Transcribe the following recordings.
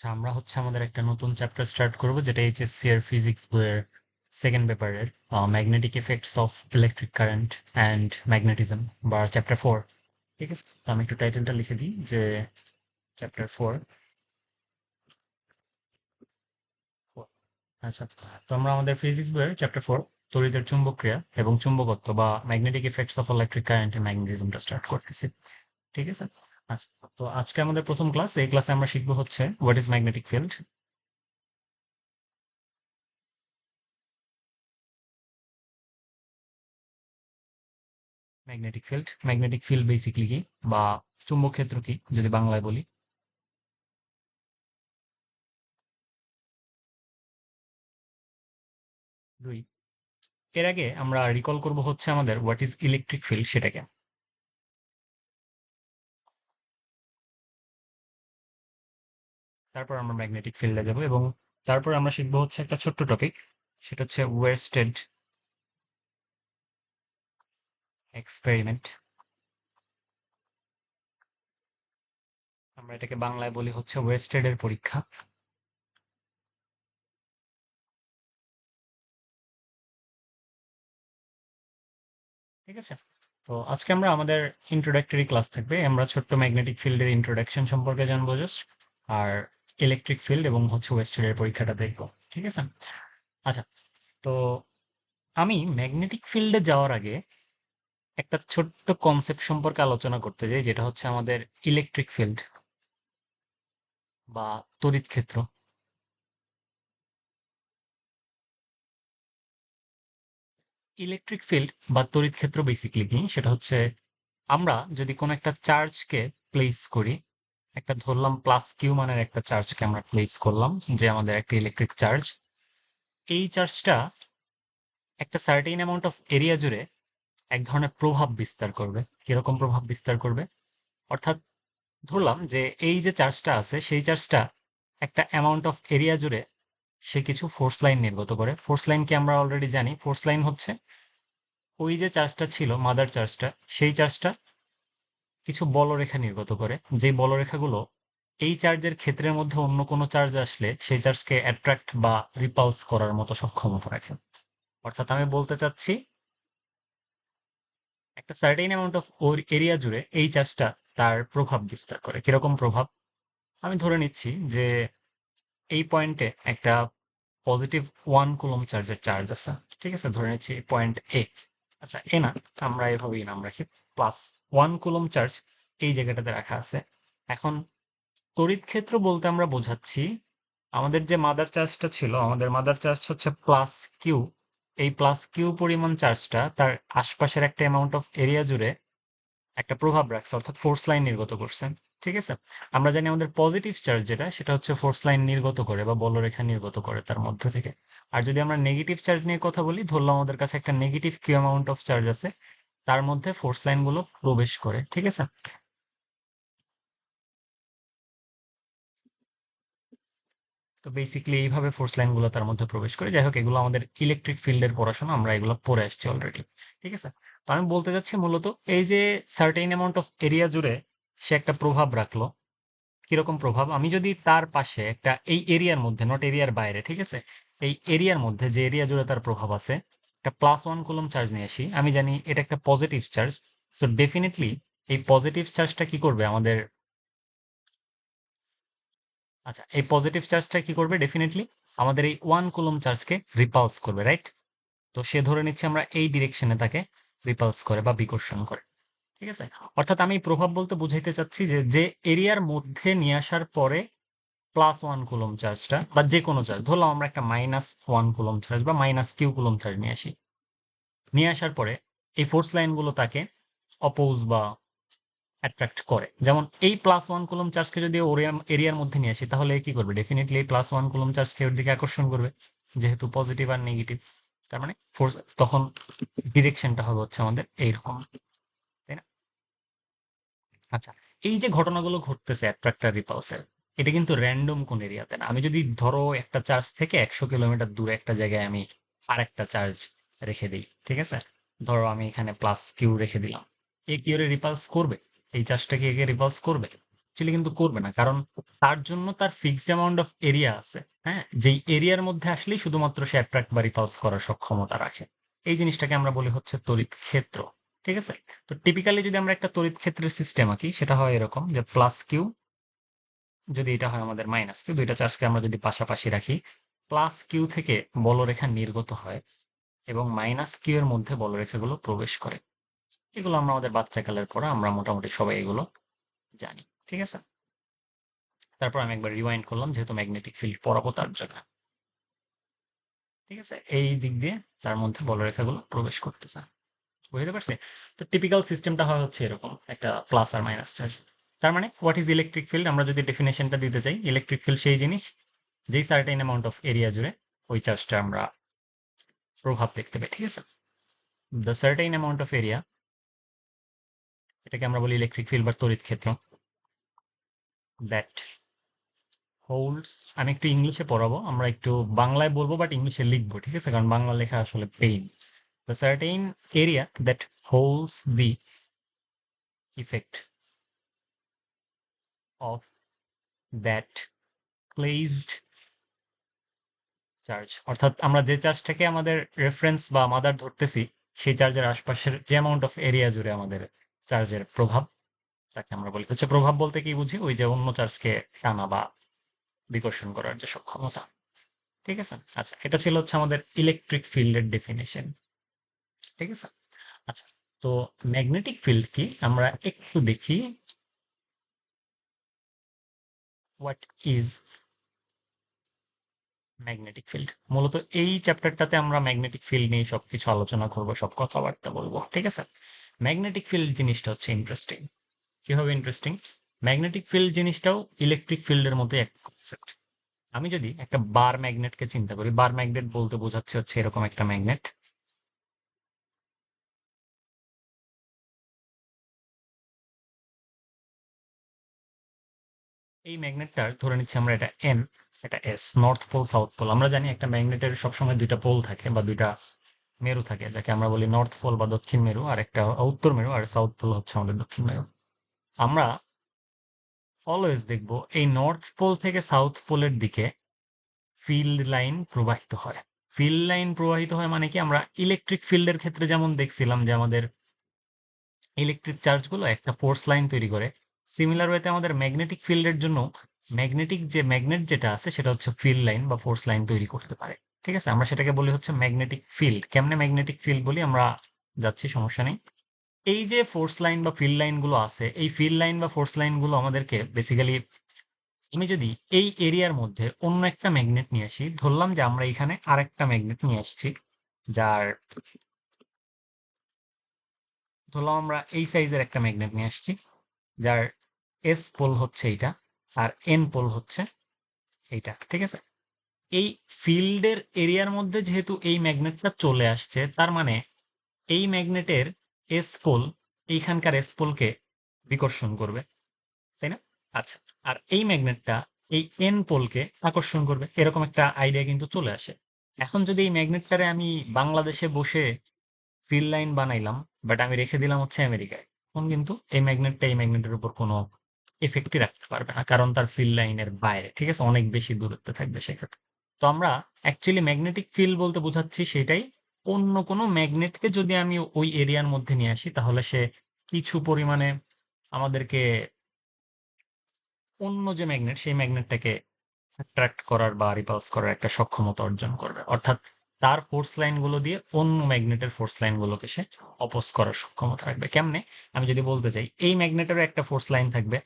আচ্ছা আমরা হচ্ছে আমাদের একটা নতুন চ্যাপ্টার স্টার্ট করব, যেটা এইচএসসি এর ফিজিক্স বইয়ের সেকেন্ড পেপারের magnetic effects of electric current and magnetism বা চ্যাপ্টার ফোর ঠিক আছে আমি একটু টাইটেলটা লিখে দিই, যে চ্যাপ্টার ফোর আচ্ছা তো আমরা আমাদের ফিজিক্স বইয়ের চ্যাপ্টার ফোর তড়িতের চুম্বকক্রিয়া এবং চুম্বকত্ব বা magnetic effects of electric current and ম্যাগনেটিজমটা start করতেছি। ঠিক আছে আচ্ছা তো আজকে আমাদের প্রথম ক্লাস এই ক্লাসে আমরা শিখব হচ্ছে what is magnetic field magnetic field magnetic field basically কি? বা চুম্বক ক্ষেত্র কি, যদি বাংলায় বলি? দুই। এর আগে আমরা রিকল করব হচ্ছে আমাদের হোয়াট ইজ ইলেকট্রিক ফিল্ড সেটাকে। তারপর আমরা ম্যাগনেটিক ফিল্ডে যাব এবং তারপর আমরা শিখব হচ্ছে একটা ছোট্ট টপিক সেটা হচ্ছে ওয়েস্টেড এক্সপেরিমেন্ট আমরা এটাকে বাংলায় বলি হচ্ছে ওয়েস্টেড এর পরীক্ষা। ঠিক আছে? তো আজকে আমরা আমাদের ইন্ট্রোডাক্টরি ক্লাস থাকবে, আমরা ছোট্ট ম্যাগনেটিক ফিল্ডের ইন্ট্রোডাকশন সম্পর্কে জানব জাস্ট আর ইলেকট্রিক ফিল্ড এবং হচ্ছে ওয়েস্টেড এর পরীক্ষাটা দেখব, ঠিক আছে? আচ্ছা তো আমি ম্যাগনেটিক ফিল্ডে যাওয়ার আগে একটা ছোট্ট কনসেপ্ট সম্পর্কে আলোচনা করতে চাই যেটা হচ্ছে আমাদের ইলেকট্রিক ফিল্ড বা তড়িৎ ক্ষেত্র। ইলেকট্রিক ফিল্ড বা তড়িৎ ক্ষেত্র বেসিকলি কি? সেটা হচ্ছে আমরা যদি কোনো একটা চার্জকে প্লেস করি একটা ধরলাম প্লাস কিউ মানের একটা চার্জকে আমরা প্লেস করলাম, যে আমাদের একটা ইলেকট্রিক চার্জ এই চার্জটা একটা সার্টেইন অ্যামাউন্ট অফ এরিয়া জুড়ে এক ধরনের প্রভাব বিস্তার করবে। কীরকম প্রভাব বিস্তার করবে? অর্থাৎ ধরলাম যে এই যে চার্জটা আছে, সেই চার্জটা একটা অ্যামাউন্ট অফ এরিয়া জুড়ে সে কিছু ফোর্স লাইন নির্গত করে। ফোর্স লাইনকে আমরা অলরেডি জানি? ফোর্স লাইন হচ্ছে ওই যে চার্জটা ছিল মাদার চার্জটা সেই চার্জটা কিছু বলরেখা নির্গত করে। যে বলরেখাগুলো এই চার্জের ক্ষেত্রের মধ্যে অন্য কোনো চার্জ আসলে সেই চার্জকে অ্যাট্রাক্ট বা রিপালস করার মতো সক্ষমতা রাখে। অর্থাৎ আমি বলতে চাচ্ছি, একটা সার্টেইন অ্যামাউন্ট অফ ওর এরিয়া জুড়ে এই চার্জটা তার প্রভাব বিস্তার করে। কীরকম প্রভাব? আমি ধরে নিচ্ছি যে এই পয়েন্টে একটা পজিটিভ ওয়ান কুলম চার্জের চার্জ আছে। ঠিক আছে? ধরে নিচ্ছি পয়েন্ট এ আচ্ছা এ না, আমরা এভাবেই নাম রাখি প্লাস ওয়ান কুলম চার্জ এই জায়গাটাতে রাখা আছে। এখন তড়িৎ ক্ষেত্র বলতে আমরা বোঝাচ্ছি, আমাদের যে মাদার চার্জটা ছিল, আমাদের মাদার চার্জ হচ্ছে প্লাস কিউ। এই প্লাস কিউ পরিমাণ চার্জটা তার আশপাশের একটা অ্যামাউন্ট অফ এরিয়া জুড়ে একটা প্রভাব রাখছে, অর্থাৎ ফোর্স লাইন নির্গত করছে, ঠিক আছে? আমরা জানি আমাদের পজিটিভ চার্জ যেটা, সেটা হচ্ছে ফোর্স লাইন নির্গত করে বা বলরেখা নির্গত করে তার মধ্য থেকে। আর যদি আমরা নেগেটিভ চার্জ নিয়ে কথা বলি, ধরলাম আমাদের কাছে একটা negative Q amount of charge আছে তার মধ্যে ফোর্স লাইনগুলো প্রবেশ করে, ঠিক আছে? তো বেসিক্যালি এইভাবে ফোর্স লাইনগুলো তার মধ্যে প্রবেশ করে। যাই হোক, এগুলো আমাদের ইলেকট্রিক ফিল্ডের পড়াশোনা, আমরা এগুলো পড়ে আসছি অলরেডি ঠিক আছে? তো আমি বলতে চাচ্ছি মূলত এই যে সার্টেইন অ্যামাউন্ট অফ এরিয়া জুড়ে সে একটা প্রভাব রাখল, কীরকম প্রভাব? আমি যদি তার পাশে একটা, এই এরিয়ার মধ্যে নট এরিয়ার বাইরে, ঠিক আছে? এই এরিয়ার মধ্যে যে এরিয়া জুড়ে তার প্রভাব আছে একটা প্লাস ওয়ান কুলম চার্জ নিয়ে আসি। আমি জানি এটা একটা পজিটিভ চার্জ সো ডেফিনেটলি এই পজিটিভ চার্জটা কি করবে আমাদের? আচ্ছা এই পজিটিভ চার্জটা কি করবে? ডেফিনেটলি আমাদের এই ওয়ান কুলম চার্জকে রিপালস করবে রাইট তো সে ধরে নিচ্ছে আমরা এই ডিরেকশনে তাকে রিপালস করে বা বিকর্ষণ করে, ঠিক আছে? অর্থাৎ আমি প্রভাব বলতে বুঝাইতে চাচ্ছি যে যে এরিয়ার মধ্যে নিয়ে আসার পরে প্লাস ওয়ান কুলম চার্জটা বা যে কোনো চার্জ ধরলাম আমরা একটা মাইনাস ওয়ান কুলম চার্জ বা মাইনাস কিউ কুলম চার্জ নিয়ে আসি। নিয়ে আসার পরে এই ফোর্স লাইনগুলো তাকে অপোজ বা অ্যাট্রাক্ট করে। যেমন এই প্লাস ওয়ান কুলম চার্জকে যদি এরিয়ার মধ্যে নিয়ে আসি, তাহলে কি করবে? ডেফিনেটলি এই প্লাস ওয়ান কুলম চার্জকে ওর দিকে আকর্ষণ করবে, যেহেতু পজিটিভ আর নেগেটিভ তার মানে ফোর্স তখন ডিরেকশনটা হবে হচ্ছে আমাদের এইরকম, তাই না? আচ্ছা এই যে ঘটনাগুলো ঘটতেছে অ্যাট্রাক্টার রিপালসের এটা কিন্তু র্যান্ডম কোন এরিয়াতে না আমি যদি ধরো একটা চার্জ থেকে একশো কিলোমিটার দূরে একটা জায়গায় আমি আর একটা চার্জ রেখে দিই, ঠিক আছে? ধরো আমি এখানে প্লাস কিউ রেখে দিলাম। এ কিউরে রিপালস করবে, এই চার্জটা কি একে রিপালস করবে অ্যাকচুয়ালি কিন্তু করবে না, কারণ তার জন্য তার ফিক্সড অ্যামাউন্ট অফ এরিয়া আছে হ্যাঁ? যেই এরিয়ার মধ্যে আসলেই শুধুমাত্র সে অ্যাট্রাক্ট বা রিপালস করার সক্ষমতা রাখে। এই জিনিসটাকে আমরা বলি হচ্ছে তড়িৎ ক্ষেত্র, ঠিক আছে? তো টিপিক্যালি যদি আমরা একটা তড়িৎ ক্ষেত্রের সিস্টেম আঁকি, সেটা হয় এরকম যে প্লাস কিউ যদি এটা হয় আমাদের মাইনাস কিউ দুইটা চার্জকে আমরা যদি পাশাপাশি রাখি প্লাস কিউ থেকে বলরেখা নির্গত হয় এবং মাইনাস কিউ এর মধ্যে বলরেখাগুলো প্রবেশ করে। এগুলো আমরা আমাদের বাচ্চাকালের পরে আমরা মোটামুটি সবাই এগুলো জানি, ঠিক আছে? তারপর আমি একবার রিওয়াইন্ড করলাম, যেহেতু ম্যাগনেটিক ফিল্ড পড়াবো তার জন্য। ঠিক আছে? এই দিক দিয়ে তার মধ্যে বলরেখাগুলো প্রবেশ করতেছে। বুঝতে পারছি তো টিপিক্যাল সিস্টেমটা হয় হচ্ছে এরকম, একটা প্লাস আর মাইনাস চার্জ তার মানে হোয়াট ইজ ইলেকট্রিক ফিল্ড আমরা যদি ডেফিনেশনটা দিতে চাই ইলেকট্রিক ফিল্ড সেই জিনিস যেই সার্টেন অ্যামাউন্ট অফ এরিয়া জুড়ে ওই চার্জটা আমরা প্রভাব দেখতে পাই, ঠিক আছে? The certain amount of area এটাকে আমরা বলি ইলেকট্রিক ফিল্ড বা তড়িৎ ক্ষেত্র দ্যাট হোল্ডস আমি একটু ইংলিশে পড়াবো, আমরা একটু বাংলায় বলব বাট ইংলিশে লিখব, ঠিক আছে? কারণ বাংলা লেখা আসলে pain the certain area that holds the effect of that placed charge অর্থাৎ আমরা যে চার্জটাকে আমাদের রেফারেন্স বা মাদার ধরতেছি, সেই চার্জের আশপাশের যে অ্যামাউন্ট অফ এরিয়া জুড়ে আমাদের চার্জের প্রভাব, তাকে আমরা বলি। হচ্ছে প্রভাব বলতে কি বুঝি? ওই যে অন্য চার্জকে টানা বা বিকর্ষণ করার যে সক্ষমতা। ঠিক আছে? আচ্ছা এটা ছিল হচ্ছে আমাদের ইলেকট্রিক ফিল্ডের ডেফিনেশন ঠিক আছে? আচ্ছা তো ম্যাগনেটিক ফিল্ড কি? আমরা একটু দেখি। হোয়াট ইজ ম্যাগনেটিক ফিল্ড মূলত এই চ্যাপ্টারটাতে আমরা ম্যাগনেটিক ফিল্ড নিয়ে সবকিছু আলোচনা করব, সব কথাবার্তা বলব, ঠিক আছে? ম্যাগনেটিক ফিল্ড জিনিসটা হচ্ছে ইন্টারেস্টিং কীভাবে ইন্টারেস্টিং ম্যাগনেটিক ফিল্ড জিনিসটাও ইলেকট্রিক ফিল্ডের মধ্যে এক কনসেপ্ট আমি যদি একটা বার ম্যাগনেটকে চিন্তা করি বার ম্যাগনেট বলতে বোঝাচ্ছে হচ্ছে এরকম একটা ম্যাগনেট এই ম্যাগনেটটার ধরে নিচ্ছি আমরা এটা এন এটা S north pole south pole আমরা জানি একটা ম্যাগনেটের সবসময় দুইটা পোল থাকে বা দুইটা মেরু থাকে, যাকে আমরা বলি নর্থ পোল বা দক্ষিণ মেরু, আর একটা উত্তর মেরু, আর সাউথ পোল হচ্ছে আমাদের দক্ষিণ মেরু। আমরা অলওয়েজ দেখব এই নর্থ পোল থেকে সাউথ পোলের দিকে ফিল্ড লাইন প্রবাহিত হয়। ফিল্ড লাইন প্রবাহিত হয় মানে কি? আমরা ইলেকট্রিক ফিল্ডের ক্ষেত্রে যেমন দেখছিলাম যে আমাদের ইলেকট্রিক চার্জগুলো একটা ফোর্স লাইন তৈরি করে সিমিলার ওয়েতে আমাদের ম্যাগনেটিক ফিল্ডের জন্য ম্যাগনেটিক যে ম্যাগনেট যেটা আছে, সেটা হচ্ছে ফিল্ড লাইন বা ফোর্স লাইন তৈরি করতে পারে। ঠিক আছে? আমরা সেটাকে বলি হচ্ছে ম্যাগনেটিক ফিল্ড কেমনে ম্যাগনেটিক ফিল্ড বলি? আমরা যাচ্ছি, সমস্যা নেই। এই যে ফোর্স লাইন বা ফিল্ড লাইনগুলো আছে, এই ফিল্ড লাইন বা ফোর্স লাইনগুলো আমাদেরকে বেসিক্যালি আমি যদি এই এরিয়ার মধ্যে অন্য একটা ম্যাগনেট নিয়ে আসি, ধরলাম যে আমরা এখানে আরেকটা ম্যাগনেট নিয়ে আসছি, যার ধরলাম আমরা এই সাইজের একটা ম্যাগনেট নিয়ে আসছি, যার এস পোল হচ্ছে এইটা আর এন পোল হচ্ছে এইটা, ঠিক আছে? এই ফিল্ডের এরিয়ার মধ্যে যেহেতু এই ম্যাগনেটটা চলে আসছে, তার মানে এই ম্যাগনেটের এস পোল এইখানকার এস পোলকে বিকর্ষণ করবে, তাই না? আচ্ছা আর এই ম্যাগনেটটা এই এন পোলকে আকর্ষণ করবে, এরকম একটা আইডিয়া কিন্তু চলে আসে। এখন যদি এই ম্যাগনেটটারে আমি বাংলাদেশে বসে ফিল্ড লাইন বানাইলাম বাট আমি রেখে দিলাম হচ্ছে আমেরিকায়, তখন কিন্তু এই ম্যাগনেটটা এই ম্যাগনেটের উপর কোনো এফেক্টই রাখতে পারবে না কারণ তার ফিল্ড লাইনের বাইরে, ঠিক আছে? অনেক বেশি দূরত্বে থাকবে সেক্ষেত্রে। তো আমরা অ্যাকচুয়ালি ম্যাগনেটিক ফিল্ড বলতে বোঝাচ্ছি সেটাই, অন্য কোনো ম্যাগনেটকে যদি আমি ওই এরিয়ার মধ্যে নিয়ে আসি, তাহলে সে কিছু পরিমাণে আমাদেরকে অন্য যে ম্যাগনেট সেই ম্যাগনেটটাকে অ্যাট্রাক্ট করার বা রিপালস করার একটা সক্ষমতা অর্জন করবে। অর্থাৎ তার ফোর্স লাইনগুলো দিয়ে অন্য ম্যাগনেটের ফোর্স লাইনগুলোকে সে অপোজ করার সক্ষমতা রাখবে। কেমনে? আমি যদি বলতে চাই, এই ম্যাগনেটেরও একটা ফোর্স লাইন থাকবে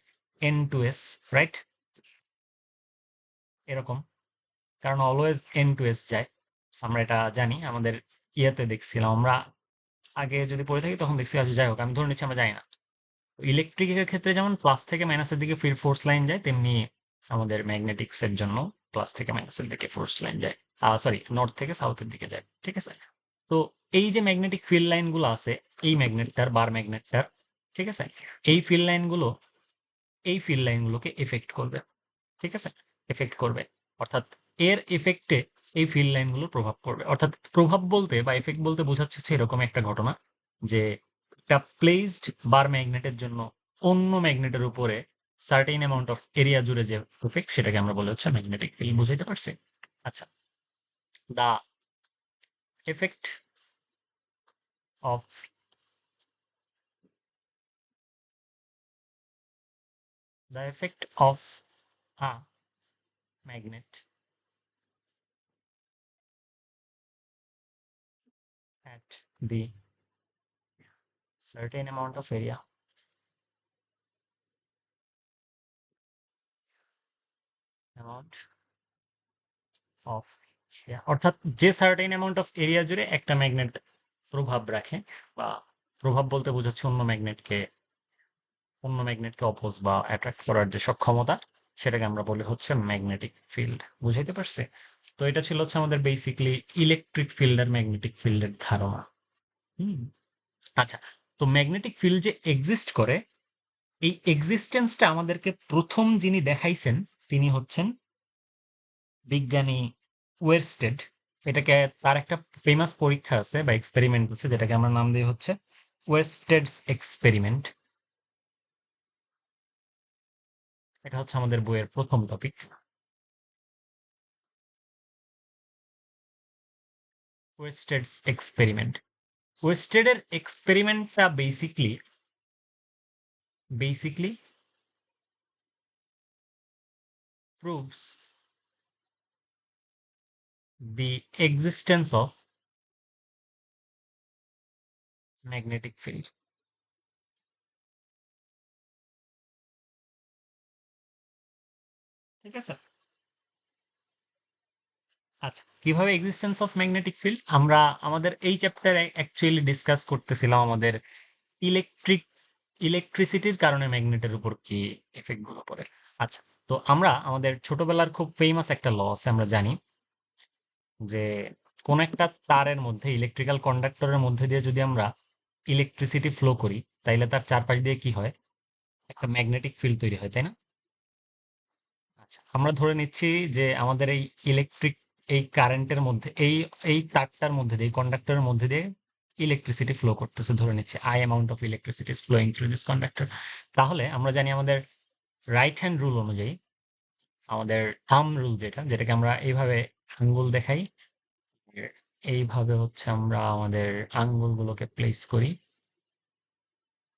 এন টু এস রাইট এরকম। কারণ অলওয়েজ এন টু এস যায়। আমরা এটা জানি, আমাদের ইয়েতে দেখছিলাম। আমরা আগে যদি পড়ে থাকি তখন দেখছি আচ্ছা যাই হোক, আমি ধরে নিচ্ছি আমরা যাই না। ইলেকট্রিকের ক্ষেত্রে যেমন প্লাস থেকে মাইনাসের দিকে ফির ফোর্স লাইন যায়, তেমনি আমাদের ম্যাগনেটিক্স এর জন্য প্লাস থেকে মাইনাসের দিকে ফোর্স লাইন যায়। সরি নর্থ থেকে সাউথের দিকে যায়, ঠিক আছে? তো এই যে ম্যাগনেটিক ফিল্ড লাইনগুলো আছে, এই ম্যাগনেটটার বার ম্যাগনেটটার ঠিক আছে? এই ফিল্ড লাইনগুলো এই ফিল্ড লাইনগুলোকে এফেক্ট করবে। ঠিক আছে? এফেক্ট করবে। অর্থাৎ এর এফেক্টে এই ফিল্ড লাইনগুলো প্রভাব পড়বে। অর্থাৎ প্রভাব বলতে বা এফেক্ট বলতে বোঝাচ্ছে হচ্ছে এরকম একটা ঘটনা যে একটা প্লেসড বার ম্যাগনেটের জন্য অন্য ম্যাগনেটের উপরে সার্টেইন অ্যামাউন্ট অফ এরিয়া জুড়ে যে এফেক্ট সেটাকে আমরা বলে হচ্ছে ম্যাগনেটিক ফিল্ড বুঝাইতে পারছি? আচ্ছা। The effect of the effect of a magnet. At the certain amount of area. Amount of area. অর্থাৎ যে সার্টেন অ্যামাউন্ট অফ এরিয়া জুড়ে একটা ম্যাগনেট প্রভাব রাখে, বা প্রভাব বলতে বোঝাচ্ছে অন্য ম্যাগনেটকে অন্য ম্যাগনেটকে অপোজ বা অ্যাট্রাক্ট করার যে সক্ষমতা, সেটাকে আমরা বলি হচ্ছে ম্যাগনেটিক ফিল্ড বুঝাইতে পারছি? তো এটা ছিল হচ্ছে আমাদের বেসিকলি ইলেকট্রিক ফিল্ড আর ম্যাগনেটিক ফিল্ডের ধারণা। হুম? আচ্ছা তো ম্যাগনেটিক ফিল্ড যে এক্সিস্ট করে, এই এক্সিস্টেন্সটা আমাদেরকে প্রথম যিনি দেখাইছেন, তিনি হচ্ছেন বিজ্ঞানী ওয়েরস্টেড। এটাকে তার একটা ফেমাস পরীক্ষা আছে বা এক্সপেরিমেন্ট আছে, যেটাকে আমরা নাম দিই হচ্ছে ওয়েরস্টেডস এক্সপেরিমেন্ট এটা হচ্ছে আমাদের বইয়ের প্রথম টপিক ওয়েস্টেডস এক্সপেরিমেন্ট ওয়েস্টেডের এক্সপেরিমেন্টটা basically basically proves the existence of magnetic field. ঠিক আছে? আচ্ছা কীভাবে এক্সিস্টেন্স অফ ম্যাগনেটিক ফিল্ড আমরা আমাদের এই চ্যাপ্টারে অ্যাকচুয়ালি ডিসকাস করতেছিলাম আমাদের ইলেকট্রিক ইলেকট্রিসিটির কারণে ম্যাগনেটের উপর কি এফেক্টগুলো পড়ে। আচ্ছা তো আমরা আমাদের ছোটবেলার খুব ফেমাস একটা ল আছে, আমরা জানি যে কোন একটা তারের মধ্যে ইলেকট্রিক্যাল কন্ডাক্টরের মধ্যে দিয়ে যদি আমরা ইলেকট্রিসিটি ফ্লো করি, তাইলে তার চারপাশ দিয়ে কি হয়? একটা ম্যাগনেটিক ফিল্ড তৈরি হয়, তাই না? আমরা ধরে নিচ্ছি যে আমাদের এই ইলেকট্রিক এই কারেন্টের মধ্যে, এই এই তারটার মধ্যে দিয়ে কন্ডাক্টরের মধ্যে দিয়ে ইলেকট্রিসিটি ফ্লো করতেছে, ধরে নিচ্ছি I amount of electricity flowing through this conductor তাহলে আমরা জানি আমাদের রাইট হ্যান্ড রুল অনুযায়ী, আমাদের থাম রুল যেটা, যেটাকে আমরা এইভাবে আঙ্গুল দেখাই, এইভাবে হচ্ছে আমরা আমাদের আঙ্গুলগুলোকে প্লেস করি।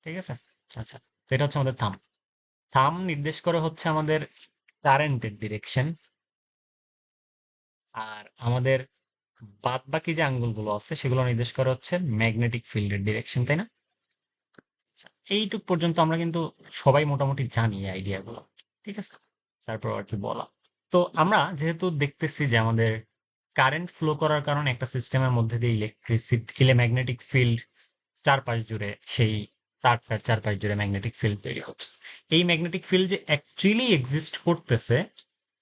ঠিক আছে? আচ্ছা তো এটা হচ্ছে আমাদের থাম থাম নির্দেশ করে হচ্ছে আমাদের কারেন্টের ডিরেকশন আর আমাদের বাদ বাকি যে আঙ্গুলগুলো আছে সেগুলো নির্দেশ করা হচ্ছে ম্যাগনেটিক ফিল্ডের ডিরেকশন তাই না? আচ্ছা, এইটুক পর্যন্ত আমরা কিন্তু সবাই মোটামুটি জানি আইডিয়াগুলো ঠিক আছে? তারপর আর কি বলা। তো আমরা যেহেতু দেখতেছি যে আমাদের কারেন্ট ফ্লো করার কারণে একটা সিস্টেমের মধ্যে দিয়ে ইলেকট্রিসিটি ইলেম্যাগনেটিক ফিল্ড চারপাশ জুড়ে সেই তারটার চারপাশ জুড়ে ম্যাগনেটিক ফিল্ড তৈরি হচ্ছে। এই ম্যাগনেটিক ফিল্ড যে অ্যাকচুয়ালি এক্সিস্ট করতেছে,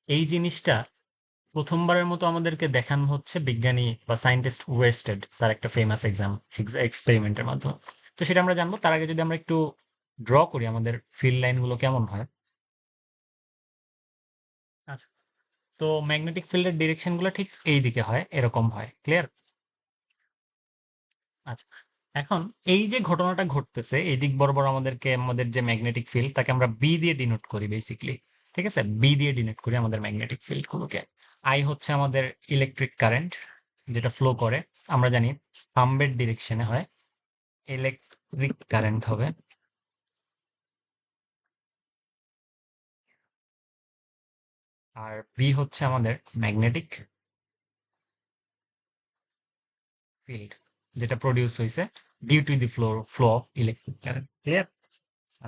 এই জিনিসটা প্রথমবারের মতো আমাদেরকে দেখানো হচ্ছে বিজ্ঞানী বা সায়েন্টিস্ট ওয়েস্টেড তার একটা ফেমাস এক্সাম এক্সপেরিমেন্টের মাধ্যমে। তো সেটা আমরা জানব, তার আগে যদি আমরা একটু ড্র করি আমাদের ফিল্ড লাইনগুলো কেমন হয়। আচ্ছা তো ম্যাগনেটিক ফিল্ডের ডিরেকশনগুলো ঠিক এই দিকে হয়, এরকম হয় ক্লিয়ার আচ্ছা এখন এই যে ঘটনাটা ঘটতেছে, এই দিক বরাবর আমাদেরকে, আমাদের যে ম্যাগনেটিক ফিল্ড তাকে আমরা বি দিয়ে ডিনোট করি বেসিকলি ঠিক আছে? বি দিয়ে ডিনোট করি আমাদের ম্যাগনেটিক ফিল্ড গুলোকে। আই হচ্ছে আমাদের ইলেকট্রিক কারেন্ট যেটা ফ্লো করে। আমরা জানি পাম্বের ডিরেকশনে হয় ইলেকট্রিক কারেন্ট হবে। আর বি হচ্ছে আমাদের ম্যাগনেটিক ফিল্ড যেটা প্রডিউস হয়েছে due to the flow flow of electric current clear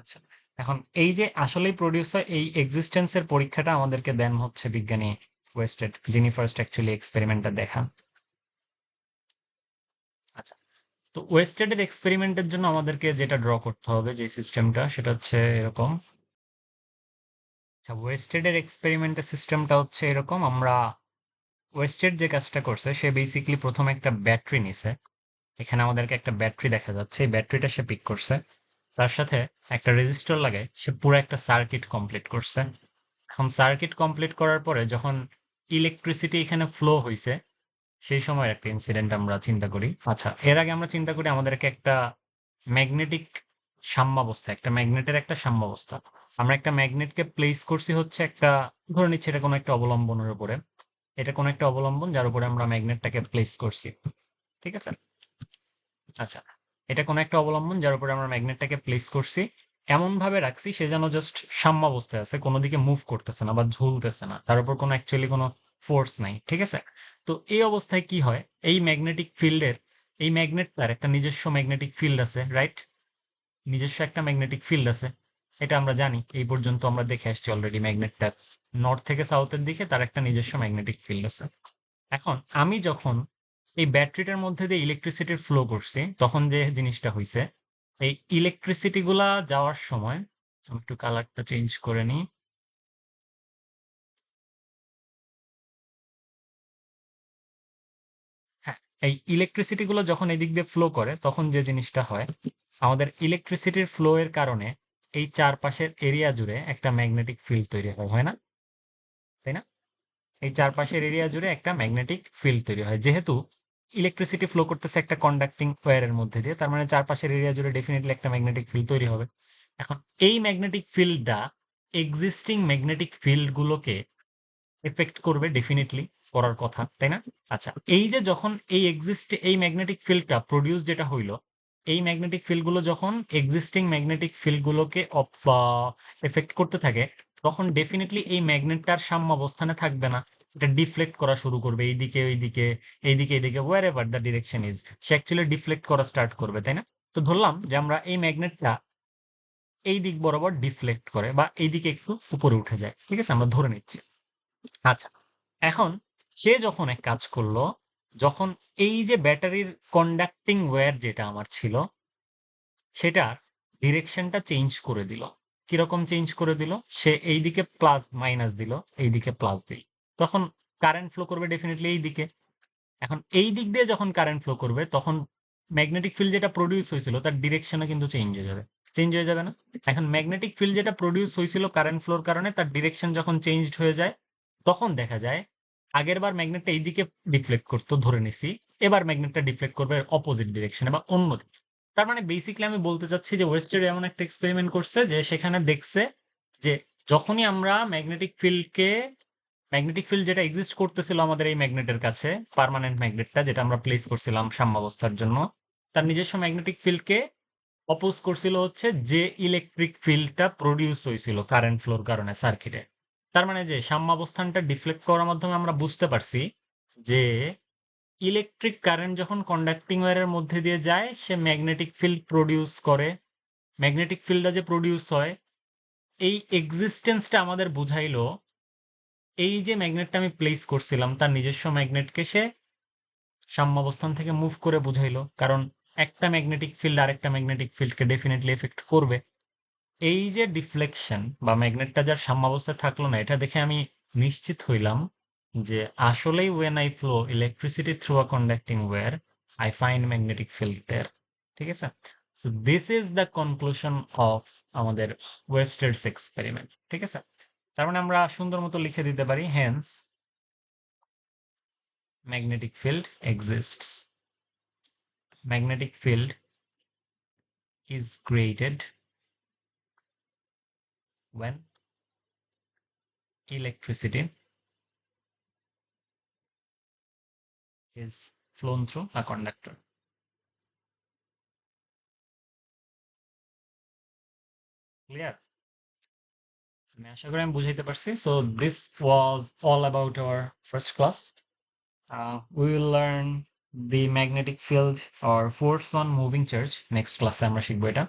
আচ্ছা এখন এই যে আসলেই প্রডিউস হয়, এই এক্সিস্টেন্সের পরীক্ষাটা আমাদেরকে দেন হচ্ছে বিজ্ঞানী ওয়েস্টেড যিনি ফার্স্ট অ্যাকচুয়ালি এক্সপেরিমেন্টটা দেখান। আচ্ছা তো ওয়েস্টেডের এক্সপেরিমেন্টের জন্য আমাদেরকে যেটা ড্র করতে হবে যে সিস্টেমটা সেটা হচ্ছে এরকম। আচ্ছা ওয়েস্টেডের এক্সপেরিমেন্টের সিস্টেমটা হচ্ছে এরকম, আমরা ওয়েস্টেড যে কাজটা করছে, সে বেসিক্যালি প্রথমে একটা ব্যাটারি নিছে। এখানে আমাদেরকে একটা ব্যাটারি দেখা যাচ্ছে। এই ব্যাটারিটা সে পিক করছে। তার সাথে একটা রেজিস্টার লাগে সে পুরো একটা সার্কিট কমপ্লিট করছে। এখন সার্কিট কমপ্লিট করার পরে যখন ইলেকট্রিসিটি এখানে ফ্লো হয়েছে সেই সময় একটা ইনসিডেন্ট আমরা চিন্তা করি। আচ্ছা এর আগে আমরা চিন্তা করি আমাদেরকে একটা ম্যাগনেটিক সাম্যাবস্থা, একটা ম্যাগনেটের একটা সাম্যাবস্থা। আমরা একটা ম্যাগনেটকে প্লেস করছি হচ্ছে একটা, ধরে নিচ্ছি এটা কোনো একটা অবলম্বনের উপরে। এটা কোনো একটা অবলম্বন যার উপরে আমরা ম্যাগনেটটাকে প্লেস করছি। ঠিক আছে? আচ্ছা এটা কোনো একটা অবলম্বন যার উপরে আমরা ম্যাগনেটটাকে প্লেস করছি। এমন ভাবে রাখছি সে যেন জাস্ট সাম্যাবস্থায় আছে, কোনো দিকে মুভ করতেছে না বা ঝুলতেছে না, তার উপর কোনো অ্যাকচুয়ালি কোনো ফোর্স নাই, ঠিক আছে? তো এই অবস্থায় কি হয়? এই ম্যাগনেটিক ফিল্ডের এই ম্যাগনেটটার একটা নিজস্ব ম্যাগনেটিক ফিল্ড আছে রাইট নিজস্ব একটা ম্যাগনেটিক ফিল্ড আছে। এটা আমরা জানি, এই পর্যন্ত আমরা দেখে আসছি অলরেডি ম্যাগনেটটার নর্থ থেকে সাউথের দিকে তার একটা নিজস্ব ম্যাগনেটিক ফিল্ড আছে। এখন আমি যখন এই ব্যাটারিটার মধ্যে দিয়ে ইলেকট্রিসিটির ফ্লো করছি, তখন যে জিনিসটা হয়েছে এই ইলেকট্রিসিটি গুলা যাওয়ার সময়, আমি একটু কালারটা চেঞ্জ করে নিই। হ্যাঁ এই ইলেকট্রিসিটি গুলো যখন এদিক দিয়ে ফ্লো করে, তখন যে জিনিসটা হয়, আমাদের ইলেকট্রিসিটির ফ্লো এর কারণে এই চারপাশের এরিয়া জুড়ে একটা ম্যাগনেটিক ফিল্ড তৈরি হয় হয় না? তাই না? এই চারপাশের এরিয়া জুড়ে একটা ম্যাগনেটিক ফিল্ড তৈরি হয়, যেহেতু ইলেকট্রিসিটি ফ্লো করতেছে একটা কন্ডাক্টিং ওয়্যারের মধ্যে দিয়ে, তার মানে চারপাশের এরিয়া জুড়ে ডেফিনেটলি একটা ম্যাগনেটিক ফিল্ড তৈরি হবে। এখন এই ম্যাগনেটিক ফিল্ডটা এক্সিস্টিং ম্যাগনেটিক ফিল্ডগুলোকে এফেক্ট করবে ডেফিনেটলি করার কথা, তাই না? আচ্ছা এই যে যখন এই এক্সিস্ট এই ম্যাগনেটিক ফিল্ডটা প্রডিউস যেটা হইল, এই ম্যাগনেটিক ফিল্ডগুলো যখন এক্সিস্টিং ম্যাগনেটিক ফিল্ডগুলোকে এফেক্ট করতে থাকে, তখন ডেফিনেটলি এই ম্যাগনেটটার সাম্য অবস্থানে থাকবে না। এটা ডিফ্লেক্ট করা শুরু করবে, এইদিকে, ওইদিকে, এইদিকে এইদিকে wherever the direction is সে অ্যাকচুয়ালি ডিফ্লেক্ট করা স্টার্ট করবে, তাই না? তো ধরলাম যে আমরা এই ম্যাগনেটটা এই দিক বরাবর ডিফ্লেক্ট করে বা এইদিকে একটু উপরে উঠে যায়, ঠিক আছে? আমরা ধরে নিচ্ছি। আচ্ছা এখন সে যখন এক কাজ করল, যখন এই যে ব্যাটারির কন্ডাক্টিং ওয়্যার যেটা আমার ছিল সেটার ডিরেকশনটা চেঞ্জ করে দিল। কীরকম চেঞ্জ করে দিল? সে এইদিকে প্লাস মাইনাস দিল, এইদিকে প্লাস দিল। তখন কারেন্ট ফ্লো করবে ডেফিনেটলি এই দিকে। এখন এই দিক দিয়ে যখন কারেন্ট ফ্লো করবে, তখন ম্যাগনেটিক ফিল্ড যেটা প্রডিউস হয়েছিল, তার ডিরেকশনও কিন্তু চেঞ্জ হয়ে যাবে। চেঞ্জ হয়ে যাবে না? এখন ম্যাগনেটিক ফিল্ড যেটা প্রডিউস হয়েছিল কারেন্ট ফ্লোর কারণে, তার ডিরেকশন যখন চেঞ্জড হয়ে যায়, তখন দেখা যায় আগের বার ম্যাগনেটটা এইদিকে ডিফ্লেক্ট করতো, ধরে নিছি। এবার ম্যাগনেটটা ডিফ্লেক্ট করবে অপোজিট ডিরেকশনে বা অন্য দিকে। তার মানে বেসিকলি আমি বলতে চাচ্ছি যে ওয়েস্টের এমন একটা এক্সপেরিমেন্ট করছে যে সেখানে দেখছে যে যখনই আমরা ম্যাগনেটিক ফিল্ডকে ম্যাগনেটিক ফিল্ড যেটা এক্সিস্ট করতেছিল আমাদের এই ম্যাগনেটের কাছে পার্মানেন্ট ম্যাগনেটটা যেটা আমরা প্লেস করছিলাম সাম্যাবস্থার জন্য, তার নিজস্ব ম্যাগনেটিক ফিল্ডকে অপোজ করছিল হচ্ছে যে ইলেকট্রিক ফিল্ডটা প্রডিউস হয়েছিল কারেন্ট ফ্লোর কারণে সার্কিটে তার মানে যে সাম্যাবস্থানটা ডিফ্লেক্ট করার মাধ্যমে আমরা বুঝতে পারছি যে ইলেকট্রিক কারেন্ট যখন কন্ডাক্টিং ওয়ারের মধ্যে দিয়ে যায়, সে ম্যাগনেটিক ফিল্ড প্রডিউস করে। ম্যাগনেটিক ফিল্ডটা যে প্রডিউস হয়, এই এক্সিস্টেন্সটা আমাদের বুঝাইলো এই যে ম্যাগনেটটা আমি প্লেস করছিলাম, তার নিজস্ব ম্যাগনেটকে সে সাম্যাবস্থান থেকে মুভ করে বুঝাইলো। কারণ একটা ম্যাগনেটিক ফিল্ড আরেকটা ম্যাগনেটিক ফিল্ডকে ডেফিনেটলি এফেক্ট করবে। এই যে ডিফ্লেকশন বা ম্যাগনেটটা যার সাম্যাবস্থায় থাকল না, এটা দেখে আমি নিশ্চিত হইলাম যে আসলেই when I flow electricity through a conducting wire I find magnetic field there ঠিক আছে? So this is the conclusion of আমাদের ওয়েস্টার্স এক্সপেরিমেন্ট ঠিক আছে? তার মানে আমরা সুন্দর মতো লিখে দিতে পারি hence magnetic field exist magnetic field is created when electricity is flown through a conductor clear আমি আশা করি আমি বুঝাইতে পারছি। So this was all about our first class we will learn the magnetic field or force on moving charge next ক্লাসে আমরা শিখব এটা।